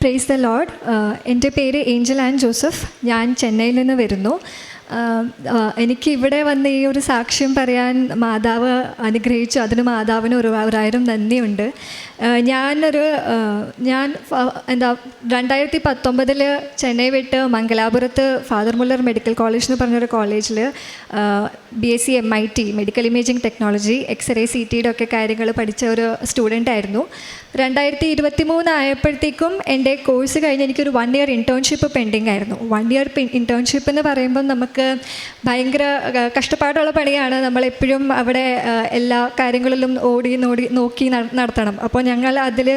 Praise the load എന്റെ പേര് Angel and Joseph ഞാൻ ചെന്നൈയിൽ നിന്ന് വരുന്നു. എനിക്ക് ഇവിടെ വന്ന് ഈ ഒരു സാക്ഷ്യം പറയാൻ മാതാവ് അനുഗ്രഹിച്ചു. അതിന് മാതാവിന് ഒരു ഒരായിരം നന്ദിയുണ്ട്. ഞാനൊരു ഞാൻ എന്താ രണ്ടായിരത്തി പത്തൊമ്പതിൽ ചെന്നൈ വിട്ട് മംഗലാപുരത്ത് ഫാദർ മുല്ലർ മെഡിക്കൽ കോളേജ് എന്ന് പറഞ്ഞൊരു കോളേജിൽ B S C M I T medical imaging technology X ray C ടിയുടെ ഒക്കെ കാര്യങ്ങൾ പഠിച്ച ഒരു സ്റ്റുഡന്റ് ആയിരുന്നു. രണ്ടായിരത്തി ഇരുപത്തി മൂന്ന് ആയപ്പോഴത്തേക്കും എന്റെ കോഴ്സ് കഴിഞ്ഞ് എനിക്കൊരു വൺ ഇയർ ഇന്റേൺഷിപ്പ് പെൻഡിങ് ആയിരുന്നു. വൺ ഇയർ ഇന്റേൺഷിപ്പ് എന്ന് പറയുമ്പോൾ നമുക്ക് ഭയങ്കര കഷ്ടപ്പാടുള്ള പണിയാണ് നമ്മളെപ്പോഴും അവിടെ എല്ലാ കാര്യങ്ങളിലും ഓടി നോടി നോക്കി നടത്തണം. അപ്പോൾ ഞങ്ങൾ അതിൽ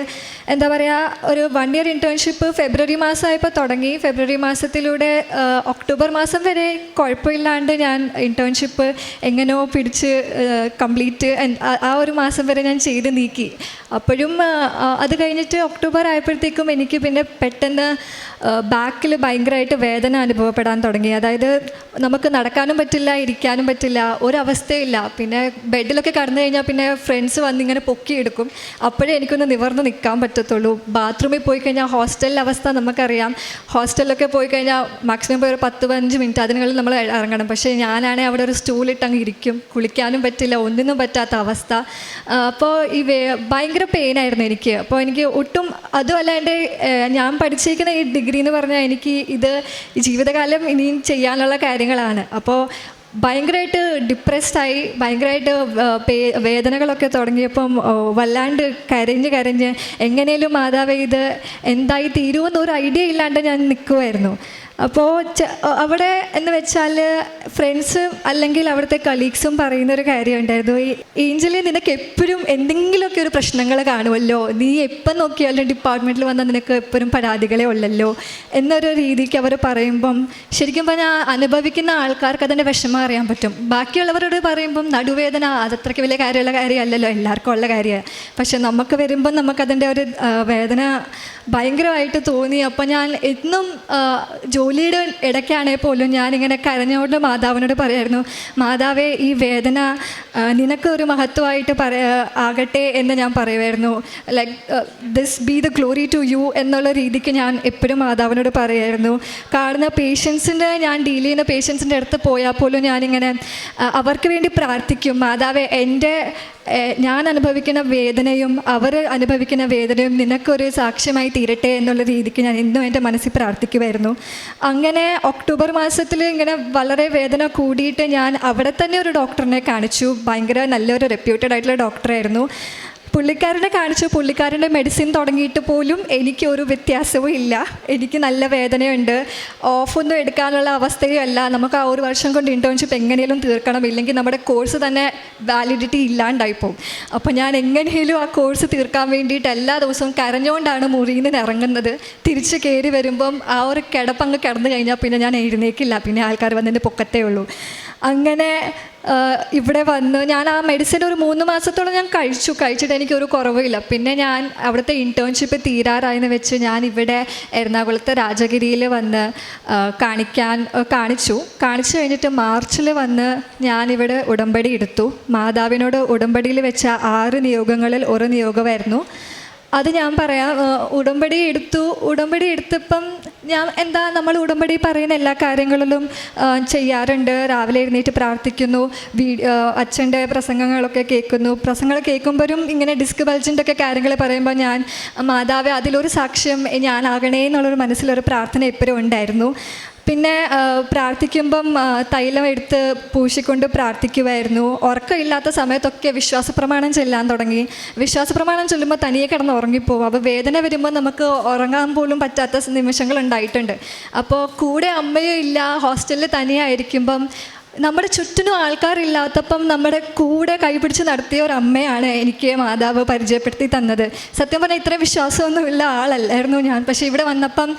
എന്താ പറയുക ഒരു വൺ ഇയർ ഇന്റേൺഷിപ്പ് ഫെബ്രുവരി മാസമായപ്പോൾ തുടങ്ങി. ഫെബ്രുവരി മാസത്തിലൂടെ ഒക്ടോബർ മാസം വരെ കുഴപ്പമില്ലാണ്ട് ഞാൻ ഇന്റേൺഷിപ്പ് എങ്ങനെയോ പിടിച്ച് കംപ്ലീറ്റ് ആ ഒരു മാസം വരെ ഞാൻ ചെയ്ത് നീക്കി. അപ്പോഴും അത് കഴിഞ്ഞിട്ട് ഒക്ടോബർ ആയപ്പോഴത്തേക്കും എനിക്ക് പിന്നെ പെട്ടെന്ന് ബാക്കിൽ ഭയങ്കരമായിട്ട് വേദന അനുഭവപ്പെടാൻ തുടങ്ങി. അതായത് നമുക്ക് നടക്കാനും പറ്റില്ല ഇരിക്കാനും പറ്റില്ല ഒരവസ്ഥയില്ല. പിന്നെ ബെഡിലൊക്കെ കടന്നു കഴിഞ്ഞാൽ പിന്നെ ഫ്രണ്ട്സ് വന്ന് ഇങ്ങനെ പൊക്കിയെടുക്കും. അപ്പോഴേ എനിക്കൊന്ന് നിവർന്ന് നിൽക്കാൻ പറ്റത്തുള്ളൂ. ബാത്റൂമിൽ പോയി കഴിഞ്ഞാൽ ഹോസ്റ്റലിലെ അവസ്ഥ നമുക്കറിയാം. ഹോസ്റ്റലിലൊക്കെ പോയി കഴിഞ്ഞാൽ മാക്സിമം ഒരു പത്ത് പതിനഞ്ച് മിനിറ്റ് അതിനുള്ളിൽ നമ്മൾ ഇറങ്ങണം. പക്ഷേ ഞാനാണെങ്കിൽ അവിടെ ഒരു സ്റ്റൂളിട്ട് അങ്ങ് ഇരിക്കും. കുളിക്കാനും പറ്റില്ല ഒന്നിനും പറ്റാത്ത അവസ്ഥ. അപ്പോൾ ഈ ഭയങ്കര പെയിനായിരുന്നു എനിക്ക്. അപ്പോൾ എനിക്ക് ഒട്ടും അതുമല്ല എന്റെ ഞാൻ പഠിച്ചിരിക്കുന്ന ഈ ഡിഗ്രി എന്ന് പറഞ്ഞാൽ എനിക്ക് ഇത് ജീവിതകാലം ഇനിയും ചെയ്യാനുള്ള കാര്യങ്ങളാണ്. അപ്പോൾ ഭയങ്കരമായിട്ട് ഡിപ്രസ്ഡായി ഭയങ്കരമായിട്ട് വേദനകളൊക്കെ തുടങ്ങിയപ്പം വല്ലാണ്ട് കരഞ്ഞ് കരഞ്ഞ് എങ്ങനെയും മാതാവ് ഇത് എന്തായി തീരുമെന്നൊരു ഐഡിയ ഇല്ലാണ്ട് ഞാൻ നിൽക്കുമായിരുന്നു അപ്പോൾ അവിടെ എന്ന് വെച്ചാൽ ഫ്രണ്ട്സ് അല്ലെങ്കിൽ അവിടുത്തെ കളീഗ്സും പറയുന്ന ഒരു കാര്യം ഉണ്ടായിരുന്നു ഈ ഏഞ്ചലിൽ നിനക്ക് എപ്പോഴും എന്തെങ്കിലുമൊക്കെ ഒരു പ്രശ്നങ്ങൾ കാണുമല്ലോ? നീ എപ്പം നോക്കിയാലും ഡിപ്പാർട്ട്മെന്റിൽ വന്നാൽ നിനക്ക് എപ്പോഴും പരാതികളെ ഉള്ളല്ലോ? എന്നൊരു രീതിക്ക് അവർ പറയുമ്പം ശരിക്കും പറഞ്ഞാൽ അനുഭവിക്കുന്ന ആൾക്കാർക്ക് അതിന്റെ വിഷമം അറിയാൻ പറ്റും. ബാക്കിയുള്ളവരോട് പറയുമ്പം നടുവേദന അതത്രയ്ക്ക് വലിയ കാര്യമുള്ള കാര്യമല്ലല്ലോ എല്ലാവർക്കും ഉള്ള കാര്യമാണ് പക്ഷെ നമുക്ക് വരുമ്പം നമുക്കതിന്റെ ഒരു വേദന ഭയങ്കരമായിട്ട് തോന്നി. അപ്പം ഞാൻ എന്നും ആ, ജോലിയുടെ ഇടയ്ക്കാണെങ്കിൽ പോലും ഞാനിങ്ങനെ കരഞ്ഞുകൊണ്ട് മാതാവിനോട് പറയായിരുന്നു മാതാവേ ഈ വേദന നിനക്ക് ഒരു മഹത്വമായിട്ട് പറയ ആകട്ടെ എന്ന് ഞാൻ പറയുമായിരുന്നു. Like this be the glory to you എന്നുള്ള രീതിക്ക് ഞാൻ എപ്പോഴും മാതാവിനോട് പറയായിരുന്നു. കാണുന്ന പേഷ്യൻസിന്റെ ഞാൻ ഡീൽ ചെയ്യുന്ന പേഷ്യൻസിന്റെ അടുത്ത് പോയാൽ പോലും ഞാനിങ്ങനെ അവർക്ക് വേണ്ടി പ്രാർത്ഥിക്കും മാതാവേ എന്റെ ഞാൻ അനുഭവിക്കുന്ന വേദനയും അവർ അനുഭവിക്കുന്ന വേദനയും നിനക്കൊരു സാക്ഷ്യമായി തീരട്ടെ എന്നുള്ള രീതിക്ക് ഞാൻ ഇന്നും എന്റെ മനസ്സിൽ പ്രാർത്ഥിക്കുമായിരുന്നു അങ്ങനെ ഒക്ടോബർ മാസത്തിൽ ഇങ്ങനെ വളരെ വേദന കൂടിയിട്ട് ഞാൻ അവിടെ തന്നെ ഒരു ഡോക്ടറിനെ കാണിച്ചു. ഭയങ്കര നല്ലൊരു റെപ്യൂട്ടഡ് ആയിട്ടുള്ള ഡോക്ടറായിരുന്നു. പുള്ളിക്കാരനെ കാണിച്ച് പുള്ളിക്കാരന്റെ മെഡിസിൻ തുടങ്ങിയിട്ട് പോലും എനിക്ക് ഒരു വ്യത്യാസവും ഇല്ല. എനിക്ക് നല്ല വേദനയുണ്ട്. ഓഫൊന്നും എടുക്കാനുള്ള അവസ്ഥയും അല്ല. നമുക്ക് ആ ഒരു വർഷം കൊണ്ട് ഇന്റേൺഷിപ്പ് എങ്ങനെയും തീർക്കണം. ഇല്ലെങ്കിൽ നമ്മുടെ കോഴ്സ് തന്നെ വാലിഡിറ്റി ഇല്ലാണ്ടായിപ്പോവും. അപ്പോൾ ഞാൻ എങ്ങനെയും ആ കോഴ്സ് തീർക്കാൻ വേണ്ടിയിട്ട് എല്ലാ ദിവസവും കരഞ്ഞുകൊണ്ടാണ് മുറിയിൽ നിന്ന് ഇറങ്ങുന്നത്. തിരിച്ച് കയറി വരുമ്പം ആ ഒരു കിടപ്പങ്ങ് കിടന്നു കഴിഞ്ഞാൽ പിന്നെ ഞാൻ എഴുന്നേക്കില്ല. പിന്നെ ആൾക്കാർ വന്നതിന്റെ പൊക്കത്തേ ഉള്ളൂ. അങ്ങനെ ഇവിടെ വന്നു ഞാൻ ആ മെഡിസിൻ ഒരു മൂന്ന് മാസത്തോളം ഞാൻ കഴിച്ചു. കഴിച്ചിട്ട് എനിക്കൊരു കുറവില്ല പിന്നെ ഞാൻ അവിടുത്തെ ഇന്റേൺഷിപ്പ് തീരാറായെന്ന് വെച്ച് ഞാൻ ഇവിടെ എറണാകുളത്തെ രാജഗിരിയിൽ വന്ന് കാണിക്കാൻ കാണിച്ചു. കാണിച്ചു കഴിഞ്ഞിട്ട് മാർച്ചിൽ വന്ന് ഞാനിവിടെ ഉടമ്പടി എടുത്തു. മാതാവിനോട് ഉടമ്പടിയിൽ വെച്ച ആറ് നിയോഗങ്ങളിൽ ഒരു നിയോഗമായിരുന്നു. അത് ഞാൻ പറയാം. ഉടമ്പടി എടുത്തു. ഉടമ്പടി എടുത്തപ്പം ഞാൻ എന്താ നമ്മൾ ഉടമ്പടി പറയുന്ന എല്ലാ കാര്യങ്ങളിലും ചെയ്യാറുണ്ട്. രാവിലെ എഴുന്നേറ്റ് പ്രാർത്ഥിക്കുന്നു. വീ അച്ഛന്റെ പ്രസംഗങ്ങളൊക്കെ കേൾക്കുന്നു. പ്രസംഗങ്ങൾ കേൾക്കുമ്പോഴും ഇങ്ങനെ ഡിസ്ക് ബൾജിന്റെ ഒക്കെ കാര്യങ്ങൾ പറയുമ്പോൾ ഞാൻ മാതാവ് അതിലൊരു സാക്ഷ്യം ഞാനാകണേ എന്നുള്ളൊരു മനസ്സിലൊരു പ്രാർത്ഥന എപ്പോഴും ഉണ്ടായിരുന്നു. പിന്നെ പ്രാർത്ഥിക്കുമ്പം തൈലം എടുത്ത് പൂശിക്കൊണ്ട് പ്രാർത്ഥിക്കുമായിരുന്നു ഉറക്കമില്ലാത്ത സമയത്തൊക്കെ വിശ്വാസ പ്രമാണം ചെല്ലാൻ തുടങ്ങി. വിശ്വാസ പ്രമാണം ചൊല്ലുമ്പോൾ തനിയെ കിടന്ന് ഉറങ്ങിപ്പോവും. അപ്പോൾ വേദന വരുമ്പോൾ നമുക്ക് ഉറങ്ങാൻ പോലും പറ്റാത്ത നിമിഷങ്ങൾ ഉണ്ടായിട്ടുണ്ട്. അപ്പോൾ കൂടെ അമ്മയും ഇല്ല ഹോസ്റ്റലിൽ തനിയായിരിക്കുമ്പം നമ്മുടെ ചുറ്റിനും ആൾക്കാരില്ലാത്തപ്പം നമ്മുടെ കൂടെ കൈപിടിച്ച് നടത്തിയ ഒരു അമ്മയാണ് എനിക്ക് മാതാവ് പരിചയപ്പെടുത്തി തന്നത്. സത്യം പറഞ്ഞാൽ ഇത്ര വിശ്വാസമൊന്നുമില്ല ആളല്ലായിരുന്നു ഞാൻ. പക്ഷേ ഇവിടെ വന്നപ്പം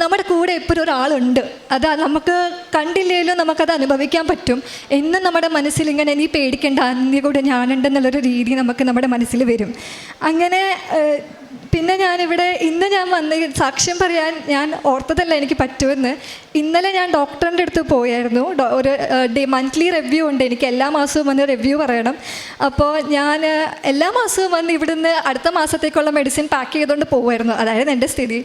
നമ്മുടെ കൂടെ എപ്പോഴും ഒരാളുണ്ട്. അത് നമുക്ക് കണ്ടില്ലേലും നമുക്കത് അനുഭവിക്കാൻ പറ്റും. എന്നും നമ്മുടെ മനസ്സിൽ ഇങ്ങനെ നീ പേടിക്കേണ്ട നീ കൂടെ ഞാനുണ്ടെന്നുള്ളൊരു രീതി നമുക്ക് നമ്മുടെ മനസ്സിൽ വരും. അങ്ങനെ പിന്നെ ഞാനിവിടെ ഇന്ന് ഞാൻ വന്ന് സാക്ഷ്യം പറയാൻ ഞാൻ ഓർത്തതല്ല എനിക്ക് പറ്റുമെന്ന്. ഇന്നലെ ഞാൻ ഡോക്ടറിന്റെ അടുത്ത് പോയായിരുന്നു. ഒരു ഡേ മന്ത്ലി റിവ്യൂ ഉണ്ട്. എനിക്ക് എല്ലാ മാസവും വന്ന് റിവ്യൂ പറയണം. അപ്പോൾ ഞാൻ എല്ലാ മാസവും വന്ന് ഇവിടുന്ന് അടുത്ത മാസത്തേക്കുള്ള മെഡിസിൻ പാക്ക് ചെയ്തുകൊണ്ട് പോകുമായിരുന്നു അതായത് എന്റെ സ്ഥിതി.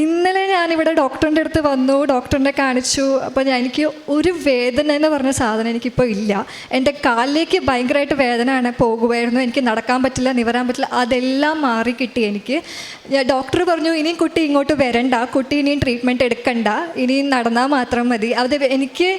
ഇന്നലെ ഞാനിവിടെ ഡോക്ടറിന്റെ അടുത്ത് വന്നു ഡോക്ടറിനെ കാണിച്ചു. അപ്പോൾ ഞാൻ എനിക്ക് ഒരു വേദന എന്ന് പറഞ്ഞ സാധനം എനിക്കിപ്പോൾ ഇല്ല. എന്റെ കാലിലേക്ക് ഭയങ്കരമായിട്ട് വേദനയാണ് പോകുമായിരുന്നു. എനിക്ക് നടക്കാൻ പറ്റില്ല നിവരാൻ പറ്റില്ല. അതെല്ലാം മാറി കിട്ടി എനിക്ക്. ഡോക്ടർ പറഞ്ഞു ഇനിയും കുട്ടി ഇങ്ങോട്ട് വരണ്ട. കുട്ടി ഇനിയും ട്രീറ്റ്മെന്റ് എടുക്കണ്ട. ഇനിയും നടന്നാൽ മാത്രം മതി. അത് എനിക്ക്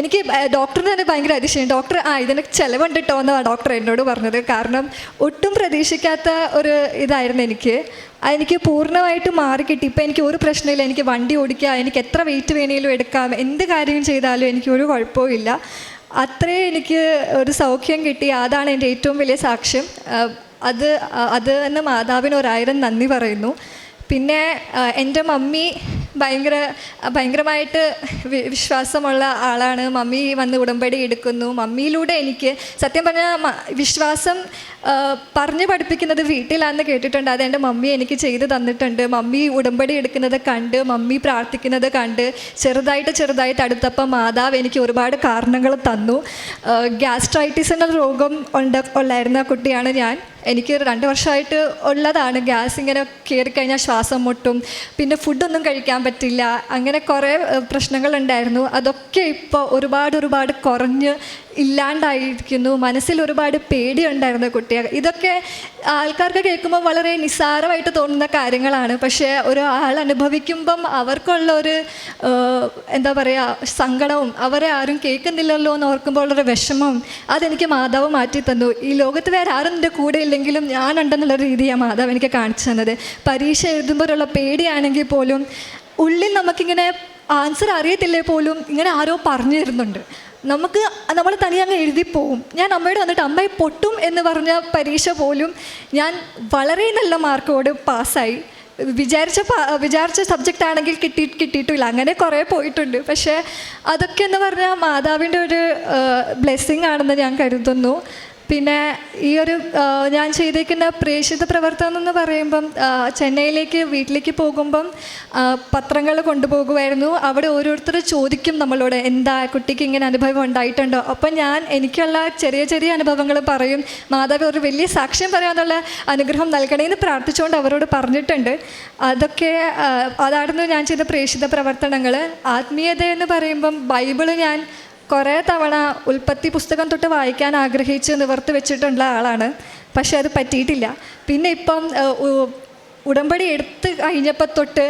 എനിക്ക് ഡോക്ടറിന് തന്നെ ഭയങ്കര അതിശയം. ഡോക്ടർ ആ ഇതിന് ചിലവുണ്ട് കേട്ടോ എന്നാണ് ഡോക്ടർ എന്നോട് പറഞ്ഞത്. കാരണം ഒട്ടും പ്രതീക്ഷിക്കാത്ത ഒരു ഇതായിരുന്നു എനിക്ക്. എനിക്ക് പൂർണമായിട്ട് മാറിക്കിട്ടി ഇപ്പം എനിക്ക് ഒരു പ്രശ്നമില്ല. എനിക്ക് വണ്ടി ഓടിക്കാം. എനിക്ക് എത്ര വെയിറ്റ് വേണേലും എടുക്കാം. എന്ത് കാര്യം ചെയ്താലും എനിക്ക് ഒരു കുഴപ്പവും അത്രേ എനിക്ക് ഒരു സൗഖ്യം കിട്ടി. അതാണ് എന്റെ ഏറ്റവും വലിയ സാക്ഷ്യം. അത് അത് തന്നെ മാതാവിന് ഒരായിരം നന്ദി പറയുന്നു. പിന്നെ എന്റെ മമ്മി ഭയങ്കര ഭയങ്കരമായിട്ട് വിശ്വാസമുള്ള ആളാണ്. മമ്മി വന്ന് ഉടമ്പടി എടുക്കുന്നു. മമ്മിയിലൂടെ എനിക്ക് സത്യം പറഞ്ഞാൽ വിശ്വാസം പറഞ്ഞു പഠിപ്പിക്കുന്നത് വീട്ടിലാണെന്ന് കേട്ടിട്ടുണ്ട്. അത് എന്റെ മമ്മി എനിക്ക് ചെയ്ത് തന്നിട്ടുണ്ട്. മമ്മി ഉടമ്പടി എടുക്കുന്നത് കണ്ട് മമ്മി പ്രാർത്ഥിക്കുന്നത് കണ്ട് ചെറുതായിട്ട് ചെറുതായിട്ട് അടുത്തപ്പം മാതാവ് എനിക്ക് ഒരുപാട് കാരണങ്ങൾ തന്നു. ഗ്യാസ്ട്രൈറ്റിസ് എന്ന രോഗം ഉണ്ട് ഉള്ളായിരുന്ന കുട്ടിയാണ് ഞാൻ. എനിക്ക് രണ്ട് വർഷമായിട്ട് ഉള്ളതാണ്. ഗ്യാസ് ഇങ്ങനെ കയറി കഴിഞ്ഞാൽ ശ്വാസം മുട്ടും. പിന്നെ ഫുഡൊന്നും കഴിക്കാൻ പറ്റില്ല. അങ്ങനെ കുറേ പ്രശ്നങ്ങളുണ്ടായിരുന്നു. അതൊക്കെ ഇപ്പോൾ ഒരുപാട് ഒരുപാട് കുറഞ്ഞ് ഇല്ലാണ്ടായിരിക്കുന്നു. മനസ്സിൽ ഒരുപാട് പേടി ഉണ്ടായിരുന്നു കുട്ടികൾ ഇതൊക്കെ ആൾക്കാർക്ക് കേൾക്കുമ്പോൾ വളരെ നിസ്സാരമായിട്ട് തോന്നുന്ന കാര്യങ്ങളാണ്. പക്ഷേ ഒരാൾ അനുഭവിക്കുമ്പം അവർക്കുള്ള ഒരു എന്താ പറയുക സങ്കടവും അവരെ ആരും കേൾക്കുന്നില്ലല്ലോ എന്ന് ഓർക്കുമ്പോൾ ഉള്ളൊരു വിഷമം അതെനിക്ക് മാതാവ് മാറ്റി തന്നു ഈ ലോകത്ത് വേറെ ആരും എന്റെ കൂടെ ഇല്ലെങ്കിലും ഞാനുണ്ടെന്നുള്ള രീതിയാണ് മാതാവ് എനിക്ക് കാണിച്ചു തന്നത്. പരീക്ഷ എഴുതുമ്പോഴുള്ള പേടിയാണെങ്കിൽ പോലും ഉള്ളിൽ നമുക്കിങ്ങനെ ആൻസർ അറിയത്തില്ലേ പോലും ഇങ്ങനെ ആരോ പറഞ്ഞു തരുന്നുണ്ട്. നമുക്ക് നമ്മൾ തനിയെ അങ്ങ് എഴുതി എഴുതിപ്പോവും ഞാൻ അമ്മയോട് വന്നിട്ട് അമ്മയെ പൊട്ടും എന്ന് പറഞ്ഞ പരീക്ഷ പോലും ഞാൻ വളരെ നല്ല മാർക്കോട് പാസ്സായി. വിചാരിച്ച വിചാരിച്ച സബ്ജക്റ്റ് ആണെങ്കിൽ കിട്ടി കിട്ടിയിട്ടില്ല. അങ്ങനെ കുറേ പോയിട്ടുണ്ട്. പക്ഷേ അതൊക്കെ എന്ന് പറഞ്ഞാൽ മാതാവിന്റെ ഒരു ബ്ലെസ്സിങ് ആണെന്ന് ഞാൻ കരുതുന്നു. പിന്നെ ഈ ഒരു ഞാൻ ചെയ്തേക്കുന്ന പ്രേക്ഷിത പ്രവർത്തനം എന്ന് പറയുമ്പം ചെന്നൈയിലേക്ക് വീട്ടിലേക്ക് പോകുമ്പം പത്രങ്ങൾ കൊണ്ടുപോകുമായിരുന്നു. അവിടെ ഓരോരുത്തർ ചോദിക്കും നമ്മളോട് എന്താ കുട്ടിക്ക് ഇങ്ങനെ അനുഭവം ഉണ്ടായിട്ടുണ്ടോ? അപ്പം ഞാൻ എനിക്കുള്ള ചെറിയ ചെറിയ അനുഭവങ്ങൾ പറയും. മാതാവ് ഒരു വലിയ സാക്ഷ്യം പറയാനുള്ള അനുഗ്രഹം നൽകണേന്ന് പ്രാർത്ഥിച്ചുകൊണ്ട് അവരോട് പറഞ്ഞിട്ടുണ്ട്. അതൊക്കെ അതായിരുന്നു ഞാൻ ചെയ്ത പ്രേക്ഷിത പ്രവർത്തനങ്ങൾ. ആത്മീയത എന്ന് പറയുമ്പം ബൈബിൾ ഞാൻ കുറേ തവണ ഉൽപ്പത്തി പുസ്തകം തൊട്ട് വായിക്കാൻ ആഗ്രഹിച്ച് നിവർത്തി വെച്ചിട്ടുള്ള ആളാണ്. പക്ഷെ അത് പറ്റിയിട്ടില്ല. പിന്നെ ഇപ്പം ഉടമ്പടി എടുത്ത് കഴിഞ്ഞപ്പോൾ തൊട്ട്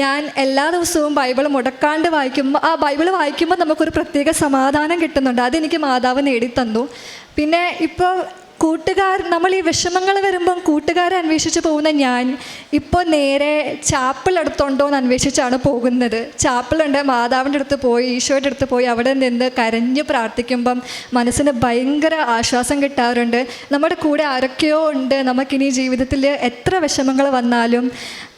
ഞാൻ എല്ലാ ദിവസവും ബൈബിൾ മുടക്കാണ്ട് വായിക്കുമ്പോൾ ആ ബൈബിൾ വായിക്കുമ്പോൾ നമുക്കൊരു പ്രത്യേക സമാധാനം കിട്ടുന്നുണ്ട്. അതെനിക്ക് മാതാവ് നേടിത്തന്നു. പിന്നെ ഇപ്പോൾ കൂട്ടുകാർ നമ്മൾ ഈ വിഷമങ്ങൾ വരുമ്പം കൂട്ടുകാരെ അന്വേഷിച്ച് പോകുന്ന ഞാൻ ഇപ്പോൾ നേരെ ചാപ്പിൾ അടുത്തുണ്ടോ എന്ന് അന്വേഷിച്ചാണ് പോകുന്നത്. ചാപ്പിളുണ്ട് മാതാവിന്റെ അടുത്ത് പോയി ഈശോയുടെ അടുത്ത് പോയി അവിടെ നിന്ന് കരഞ്ഞ് പ്രാർത്ഥിക്കുമ്പം മനസ്സിന് ഭയങ്കര ആശ്വാസം കിട്ടാറുണ്ട്. നമ്മുടെ കൂടെ ആരൊക്കെയോ ഉണ്ട്. നമുക്കിനി ജീവിതത്തിൽ എത്ര വിഷമങ്ങൾ വന്നാലും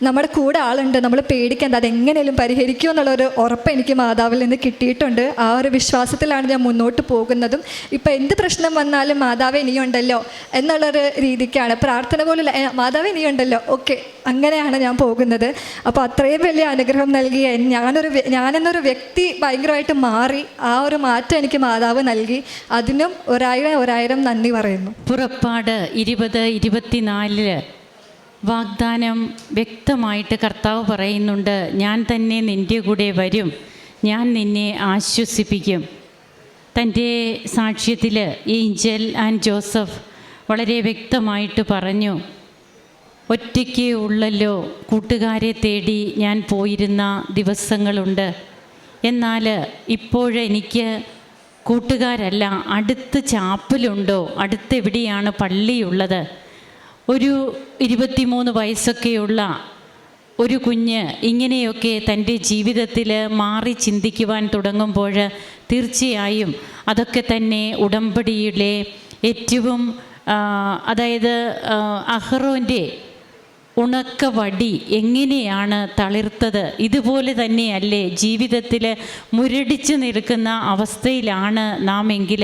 നമ്മുടെ കൂടെ ആളുണ്ട്. നമ്മൾ പേടിക്കേണ്ട അതെങ്ങനെയും പരിഹരിക്കും എന്നുള്ളൊരു ഉറപ്പ് എനിക്ക് മാതാവിൽ നിന്ന് കിട്ടിയിട്ടുണ്ട്. ആ ഒരു വിശ്വാസത്തിലാണ് ഞാൻ മുന്നോട്ട് പോകുന്നതും. ഇപ്പം എന്ത് പ്രശ്നം വന്നാലും മാതാവ് ഇനിയുണ്ടല്ലോ? എന്നുള്ളൊരു രീതിക്കാണ്. പ്രാർത്ഥന പോലുള്ള മാതാവ് നീ ഇനിയുണ്ടല്ലോ ഓക്കെ അങ്ങനെയാണ് ഞാൻ പോകുന്നത്. അപ്പോൾ അത്രയും വലിയ അനുഗ്രഹം നൽകിയ ഞാനൊരു ഞാനെന്നൊരു വ്യക്തി ഭയങ്കരമായിട്ട് മാറി ആ ഒരു മാറ്റം എനിക്ക് മാതാവ് നൽകി. അതിനും ഒരായിരം ഒരായിരം നന്ദി പറയുന്നു. പുറപ്പാട് ഇരുപത് ഇരുപത്തിനാലിൽ വാഗ്ദാനം വ്യക്തമായിട്ട് കർത്താവ് പറയുന്നുണ്ട് ഞാൻ തന്നെ നിന്റെ കൂടെ വരും. ഞാൻ നിന്നെ ആശ്വസിപ്പിക്കും. തന്റെ സാക്ഷ്യത്തിൽ ഏഞ്ചൽ ആൻഡ് ജോസഫ് വളരെ വ്യക്തമായിട്ട് പറഞ്ഞു ഒറ്റയ്ക്ക് ഉള്ളല്ലോ കൂട്ടുകാരെ തേടി ഞാൻ പോയിരുന്ന ദിവസങ്ങളുണ്ട്. എന്നാൽ ഇപ്പോഴെനിക്ക് കൂട്ടുകാരല്ല അടുത്ത് ചാപ്പലുണ്ടോ അടുത്തെവിടെയാണ് പള്ളിയുള്ളത്? ഒരു ഇരുപത്തിമൂന്ന് വയസ്സൊക്കെയുള്ള ഒരു കുഞ്ഞ് ഇങ്ങനെയൊക്കെ തന്റെ ജീവിതത്തിൽ മാറി ചിന്തിക്കുവാൻ തുടങ്ങുമ്പോൾ തീർച്ചയായും അതൊക്കെ തന്നെ ഉടമ്പടിയിലെ ഏറ്റവും അതായത് അഹ്റോന്റെ ഉണക്ക വടി എങ്ങനെയാണ് തളിർത്തത്? ഇതുപോലെ തന്നെയല്ലേ ജീവിതത്തിൽ മുരടിച്ചു നിൽക്കുന്ന അവസ്ഥയിലാണ് നാം എങ്കിൽ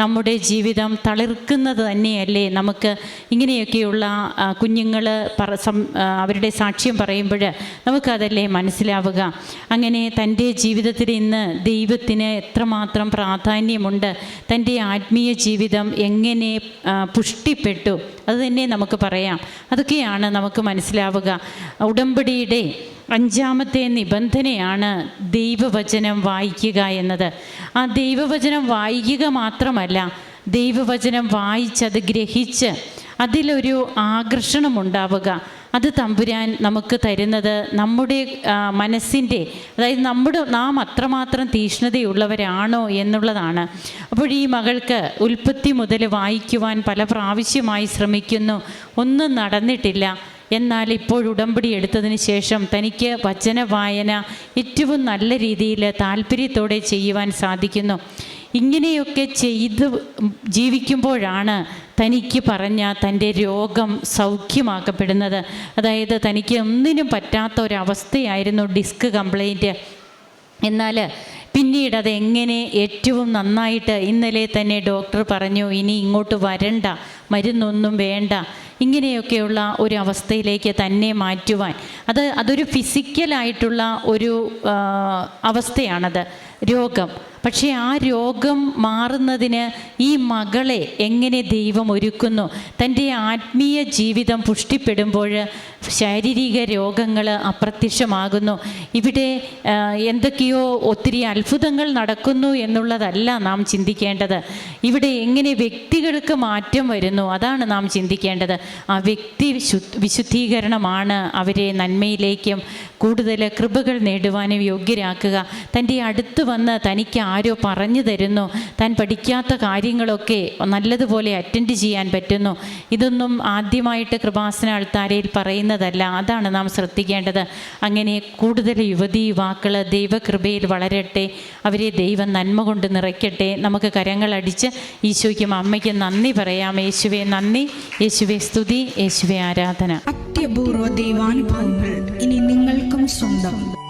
നമ്മുടെ ജീവിതം തളിർക്കുന്നത് തന്നെയല്ലേ? നമുക്ക് ഇങ്ങനെയൊക്കെയുള്ള കുഞ്ഞുങ്ങൾ പറ അവരുടെ സാക്ഷ്യം പറയുമ്പോൾ നമുക്കതല്ലേ മനസ്സിലാവുക? അങ്ങനെ തന്റെ ജീവിതത്തിൽ ഇന്ന് ദൈവത്തിന് എത്രമാത്രം പ്രാധാന്യമുണ്ട്? തന്റെ ആത്മീയ ജീവിതം എങ്ങനെ പുഷ്ടിപ്പെട്ടു? അത് തന്നെ നമുക്ക് പറയാം. അതൊക്കെയാണ് നമുക്ക് മനസ്സിലാവുക. ഉടമ്പടിയുടെ അഞ്ചാമത്തെ നിബന്ധനയാണ് ദൈവവചനം വായിക്കുക എന്നത്. ആ ദൈവവചനം വായിക്കുക മാത്രമല്ല ദൈവവചനം വായിച്ചത് ഗ്രഹിച്ച് അതിലൊരു ആകർഷണം ഉണ്ടാവുക അത് തമ്പുരാൻ നമുക്ക് തരുന്നത് നമ്മുടെ മനസ്സിന്റെ അതായത് നമ്മുടെ നാം അത്രമാത്രം തീഷ്ണതയുള്ളവരാണോ എന്നുള്ളതാണ്. അപ്പോൾ ഈ മകൾക്ക് ഉൽപ്പത്തി മുതൽ വായിക്കുവാൻ പല പ്രാവശ്യമായി ശ്രമിക്കുന്നു. ഒന്നും നടന്നിട്ടില്ല. എന്നാൽ ഇപ്പോൾ ഉടമ്പടി എടുത്തതിന് ശേഷം തനിക്ക് വചന വായന ഏറ്റവും നല്ല രീതിയിൽ താല്പര്യത്തോടെ ചെയ്യുവാൻ സാധിക്കുന്നു. ഇങ്ങനെയൊക്കെ ചെയ്ത് ജീവിക്കുമ്പോഴാണ് തനിക്ക് പറഞ്ഞ തന്റെ രോഗം സൗഖ്യമാക്കപ്പെടുന്നത്. അതായത് തനിക്ക് ഒന്നിനും പറ്റാത്ത ഒരവസ്ഥയായിരുന്നു ഡിസ്ക് കംപ്ലൈന്റ്. എന്നാൽ പിന്നീട് അത് എങ്ങനെ ഏറ്റവും നന്നായിട്ട് ഇന്നലെ തന്നെ ഡോക്ടർ പറഞ്ഞു ഇനി ഇങ്ങോട്ട് വരണ്ട മരുന്നൊന്നും വേണ്ട ഇങ്ങനെയൊക്കെയുള്ള ഒരു അവസ്ഥയിലേക്ക് തന്നെ മാറ്റുവാൻ. അത് അതൊരു ഫിസിക്കലായിട്ടുള്ള ഒരു അവസ്ഥയാണത്. രോഗം. പക്ഷേ ആ രോഗം മാറുന്നതിന് ഈ മകളെ എങ്ങനെ ദൈവം ഒരുക്കുന്നു? തന്റെ ആത്മീയ ജീവിതം പുഷ്ടിപ്പെടുമ്പോൾ ശാരീരിക രോഗങ്ങൾ അപ്രത്യക്ഷമാകുന്നു. ഇവിടെ എന്തൊക്കെയോ ഒത്തിരി അത്ഭുതങ്ങൾ നടക്കുന്നു എന്നുള്ളതല്ല നാം ചിന്തിക്കേണ്ടത്. ഇവിടെ എങ്ങനെ വ്യക്തികൾക്ക് മാറ്റം വരുന്നു അതാണ് നാം ചിന്തിക്കേണ്ടത്. ആ വ്യക്തി വിശു വിശുദ്ധീകരണമാണ് അവരെ നന്മയിലേക്കും കൂടുതൽ കൃപകൾ നേടുവാനും യോഗ്യരാക്കുക. തന്റെ അടുത്ത് വന്ന് തനിക്ക് ആരോ പറഞ്ഞു തരുന്നു. താൻ പഠിക്കാത്ത കാര്യങ്ങളൊക്കെ നല്ലതുപോലെ അറ്റൻഡ് ചെയ്യാൻ പറ്റുന്നു. ഇതൊന്നും ആദ്യമായിട്ട് കൃപാസന ആൾത്താരയിൽ പറയുന്നതല്ല. അതാണ് നാം ശ്രദ്ധിക്കേണ്ടത്. അങ്ങനെ കൂടുതൽ യുവതി യുവാക്കൾ ദൈവകൃപയിൽ വളരട്ടെ അവരെ ദൈവം നന്മ കൊണ്ട് നിറയ്ക്കട്ടെ. നമുക്ക് കരങ്ങളടിച്ച് ഈശോയ്ക്കും അമ്മയ്ക്കും നന്ദി പറയാം. യേശുവെ നന്ദി. യേശുവെ സ്തുതി. യേശുവെ ആരാധന. അത്യപൂർവ ദൈവാനുഭവങ്ങൾ ഇനി നിങ്ങൾക്കും സ്വന്തം.